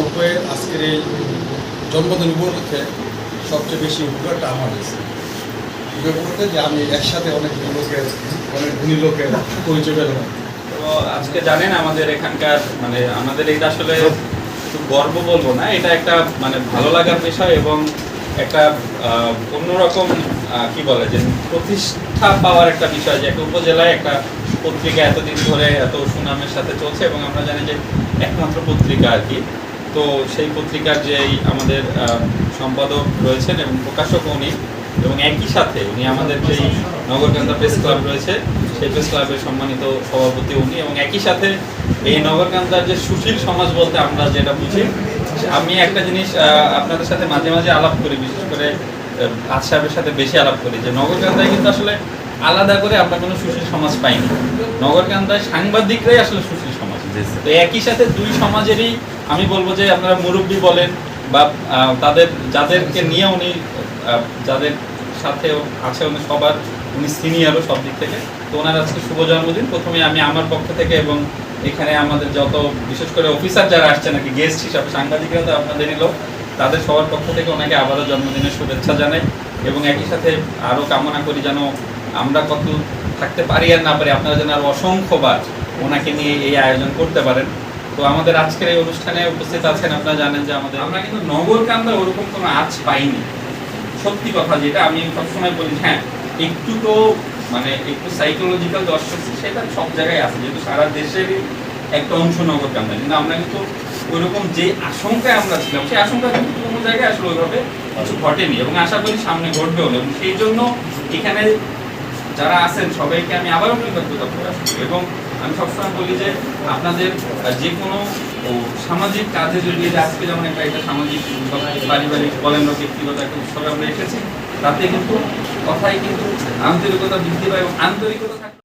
নব্বইয়ের আজকের এই জন্মদিন উপলক্ষে সবচেয়ে বেশি উপকারটা আমার হয়েছে। উপকার বলতে যে আমি একসাথে অনেক লোকের অনেক ধনী লোকের পরিচয় পেলাম। তো আজকে জানেন আমাদের এখানকার মানে আমাদের এটা আসলে গর্ব বলব না, এটা একটা মানে ভালো লাগার বিষয় এবং একটা অন্যরকম কি বলে যে প্রতিষ্ঠা পাওয়ার একটা বিষয় যে একটা উপজেলায় একটা পত্রিকা এতদিন ধরে এত সুনামের সাথে চলছে এবং আমরা জানি যে একমাত্র পত্রিকা আর কি। তো সেই পত্রিকার যে আমাদের সম্পাদক রয়েছেন এবং প্রকাশক উনি এবং একই সাথে উনি আমাদের যেই নগরকান্দা প্রেস ক্লাব রয়েছে সেই প্রেস ক্লাবের সম্মানিত সভাপতি উনি এবং একই সাথে এই নগরকান্দার যে সুশীল সমাজ বলতে আমরা যেটা বুঝি আমি একটা জিনিস আপনাদের সাথে মাঝে মাঝে আলাপ করি বিশেষ করে আজ সাহেবের সাথে বেশি আলাপ করি যে নগরকান্দায় কিন্তু আসলে আলাদা করে আমরা কোনো সুশীল সমাজ পাইনি। নগরকান্দায় সাংবাদিকরাই আসলে সুশীল সমাজ। তো একই সাথে দুই সমাজেরই আমি বলব যে আপনারা মুরব্বী বলেন বা তাদের, যাদেরকে নিয়ে উনি যাদের সাথে আছে উনি সবার, উনি সিনিয়রও সব দিক থেকে। তো ওনার আজকে শুভ জন্মদিন। প্রথমে আমি আমার পক্ষ থেকে এবং এখানে আমাদের যত, বিশেষ করে অফিসার যারা আসছে নাকি গেস্ট হিসাবে সাংবাদিকরা তো আপনাদেরই লোক তাদের সবার পক্ষ থেকে ওনাকে আবারও জন্মদিনের শুভেচ্ছা জানাই এবং একই সাথে আরও কামনা করি যেন আমরা কত থাকতে পারি আর না পারি, আপনারা যেন আরও অসংখ্যবার ওনাকে নিয়ে এই আয়োজন করতে পারেন। তো আমাদের আজকের এই অনুষ্ঠানে উপস্থিত আছেন, আপনারা জানেন যে আমাদের আমরা কিন্তু নগরকান্দা ওরকম কোনো আজ পাইনি সত্যি কথা যেটা আমি সবসময় বলি হ্যাঁ একটু তো মানে একটু সাইকোলজিক্যাল দর্শক, সেটা সব জায়গায় আছে, যেহেতু সারা দেশেরই একটা অংশ নগর কান্দা কিন্তু আমরা কিন্তু ওইরকম যে আশঙ্কায় আমরা ছিলাম, সেই আশঙ্কা কিন্তু কোনো জায়গায় আসলে ওইভাবে কিছু ঘটেনি এবং আশা করি সামনে ঘটবেও না। এবং সেই জন্য এখানে যারা আছেন, সবাইকে আমি আবারও কৃতজ্ঞতা প্রকাশ করি এবং আমি সবসময় বলি যে আপনাদের যে কোনো সামাজিক কাজে যদি আজকে যেমন একটা একটা সামাজিক পারিবারিক বলেন বা ব্যক্তিগত একটা উৎসবে আমরা এসেছি, তাতে কিন্তু কথাই কিন্তু আন্তরিকতা বৃদ্ধি পায় এবং আন্তরিকতা